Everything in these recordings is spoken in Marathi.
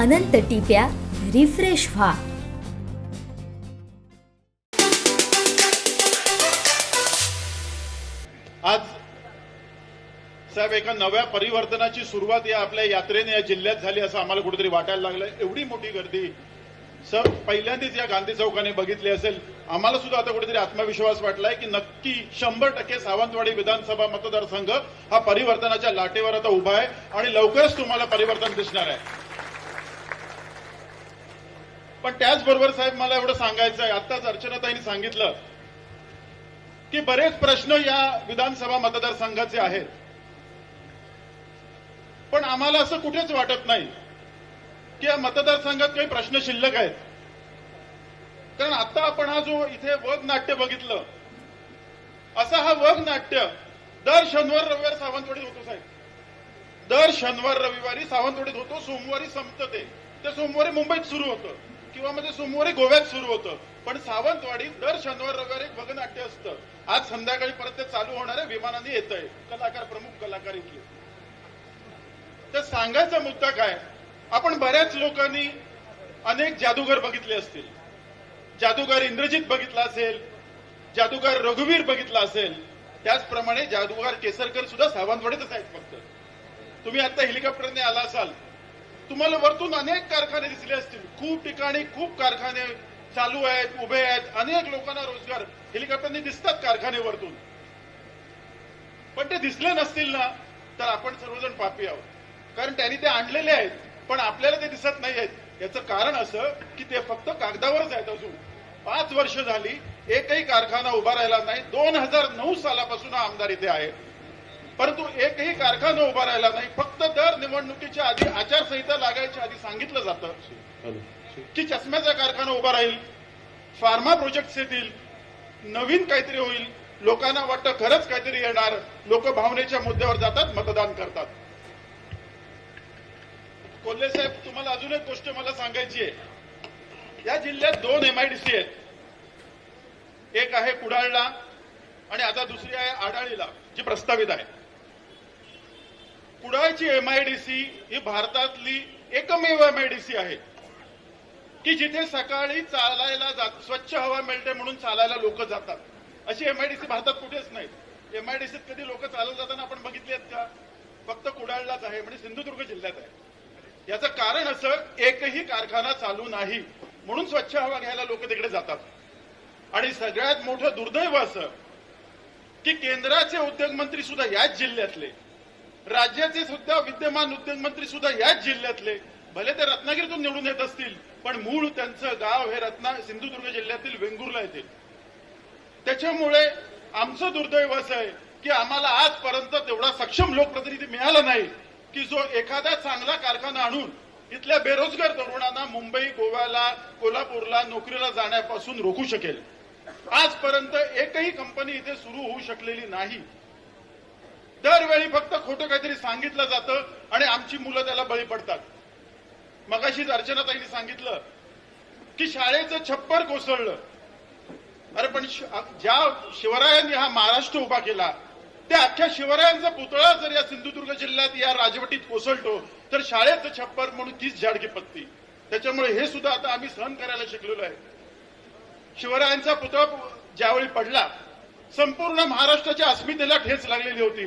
अनंत टिप्या रिफ्रेश व्हा. आज साहेब एका नव्या परिवर्तनाची सुरुवात या आपल्या यात्रेने या जिल्ह्यात झाली असं आम्हाला कुठेतरी वाटायला लागलं एवढी मोठी गर्दी. सर पहिल्यांदाच या गांधी चौकाने बघितली असेल. आम्हाला सुद्धा आता कुठेतरी आत्मविश्वास वाटलाय की नक्की शंभर टक्के सावंतवाडी विधानसभा मतदारसंघ हा परिवर्तनाच्या लाटेवर आता उभा आहे आणि लवकरच तुम्हाला परिवर्तन दिसणार आहे. पण त्याचबरोबर साहेब मला एवढं सांगायचं आहे. आत्ताच अर्चनाताईंनी सांगितलं की बरेच प्रश्न या विधानसभा मतदारसंघाचे आहेत. पण आम्हाला असं कुठेच वाटत नाही की या मतदारसंघात काही प्रश्न शिल्लक आहेत. कारण आता आपण हा जो इथे वग नाट्य बघितलं असा हा वग नाट्य दर शनिवार रविवार सावंतवाडीत होतो साहेब. दर शनिवार रविवारी सावंतवाडीत होतो सोमवारी संपतं ते. ते सोमवारी मुंबईत सुरू होतं. किंवा म्हणजे सोमवारी गोव्यात सुरू होतं. पण सावंतवाडीत दर शनिवार रविवारी एक वगनाट्य असतं. आज संध्याकाळी परत ते चालू होणार आहे विमानाने येत आहे कलाकार प्रमुख कलाकार इथले. तर सांगायचा मुद्दा काय? आपण बऱ्याच लोकांनी अनेक जादूगार बघितले असतील. जादूगार इंद्रजित बघितला असेल. जादूगार रघुवीर बघितला असेल. त्याचप्रमाणे जादूगार केसरकर सुद्धा सावंतवाडीतच आहेत फक्त. तुम्ही आता हेलिकॉप्टरने आला असाल. तुम्हाला वरतून अनेक कारखाने दिसले असतील. खूप ठिकाणी खूप कारखाने चालू आहेत उभे आहेत. अनेक लोकांना रोजगार हेलिकॉप्टरने दिसतात कारखाने वरतून. पण ते दिसले नसतील ना तर आपण सर्वजण पापी आहोत. कारण त्यांनी ते आणलेले आहेत पण आपल्याला ते दिसत नाही आहेत. याचं कारण असं की ते फक्त कागदावरच आहेत अजून. पाच वर्ष झाली एकही कारखाना उभा राहिला नाही. दोन हजार नऊ सालापासून हा आमदार इथे आहे. परंतु एकही कारखाना उभा राहिला नाही. फक्त दर निवडणुकीच्या आधी आचारसंहिता लागायच्या आधी सांगितलं जातं की चष्म्याचा कारखाना उभा राहील फार्मा प्रोजेक्ट येतील नवीन काहीतरी होईल लोकांना वाटतं खरंच काहीतरी येणार लोक भावनेच्या मुद्द्यावर जातात मतदान करतात. कोल्हे साहेब तुम्हाला अजून एक गोष्ट मला सांगायची आहे. या जिल्ह्यात दोन एमआयडीसी आहेत. एक आहे कुडाळला आणि आता दुसरी आहे आडाळीला जी प्रस्तावित आहे. कुडाळची एमआयडीसी ही भारतातली एकमेव एमआयडीसी आहे. की जिथे सकाळी चालायला जात स्वच्छ हवा मिळते म्हणून चालायला लोक जातात. अशी एमआयडीसी भारतात कुठेच नाही. एमआयडीसीत कधी लोक चालत जाताना आपण बघितली आहेत का? फक्त कुडाळलाच आहे म्हणजे सिंधुदुर्ग जिल्ह्यात आहे. याचं कारण असं एकही कारखाना चालू नाही म्हणून स्वच्छ हवा घ्यायला लोक तिकडे जातात. आणि सगळ्यात मोठं दुर्दैव असं की केंद्राचे उद्योग मंत्री सुद्धा याच जिल्ह्यातले. राज्याचे सुद्धा विद्यमान उद्योगमंत्री सुद्धा याच जिल्ह्यातले. भले ते रत्नागिरीतून निवडून येत असतील पण मूळ त्यांचं गाव हे रत्ना सिंधुदुर्ग जिल्ह्यातील वेंगुर्ला येते. त्याच्यामुळे आमचं दुर्दैव असं आहे की आम्हाला आजपर्यंत तेवढा सक्षम लोकप्रतिनिधी मिळाला नाही की जो एखादा चांगला कारखाना आणून इथल्या बेरोजगार तरुणांना मुंबई गोव्याला कोल्हापूरला नोकरीला जाण्यापासून रोखू शकेल. आजपर्यंत एकही कंपनी इथे सुरू होऊ शकलेली नाही. दरवेळी फक्त खोटं काहीतरी सांगितलं जातं आणि आमची मुलं त्याला बळी पडतात. मगाशीच अर्चनाताईंनी सांगितलं की शाळेचं छप्पर कोसळलं. अरे पण ज्या शिवरायांनी हा महाराष्ट्र उभा केला त्या अख्ख्या शिवरायांचा पुतळा जर या सिंधुदुर्ग जिल्ह्यात या राजवटीत कोसळतो तर शाळेचं छप्पर म्हणून तीच झाडकी पत्ती. त्याच्यामुळे हे सुद्धा आता आम्ही सहन करायला शिकलेलो आहे. शिवरायांचा पुतळा ज्यावेळी पडला संपूर्ण महाराष्ट्राच्या अस्मितेला ठेच लागलेली होती.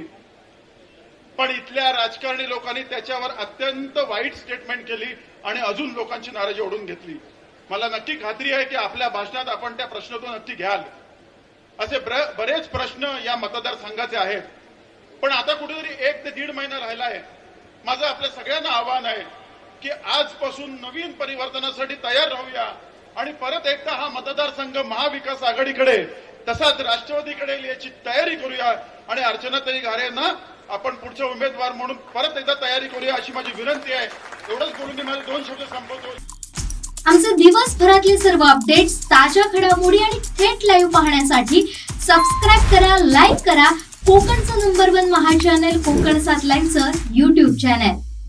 पण इथल्या राजकारणी लोकांनी त्याच्यावर अत्यंत वाईट स्टेटमेंट केली आणि अजून लोकांची नाराजी ओढून घेतली. मला नक्की खात्री आहे की आपल्या भाषणात आपण त्या प्रश्नातून नक्की घ्याल. असे बरेच प्रश्न या मतदारसंघाचे आहेत. पण आता कुठेतरी एक ते दीड महिना राहिला आहे. माझं आपल्या सगळ्यांना आव्हान आहे की आजपासून नवीन परिवर्तनासाठी तयार राहूया आणि परत एकदा हा मतदारसंघ महाविकास आघाडीकडे तसाच राष्ट्रवादीकडे याची तयारी करूया आणि अर्चनाताई घारेंना आपण पुढचे उमेदवार म्हणून परत एकदा तयारी करूया अशी माझी विनंती आहे. एवढंच बोलून मी माझे दोन शब्द संपवतो आमचे दिवसभरातले सर्व अपडेट्स ताज्या घडामोडी आणि थेट लाईव्ह पाहण्यासाठी सबस्क्राईब करा लाईक करा. कोकणचं नंबर वन महा चॅनल कोकण सात लाईनचं युट्यूब चॅनल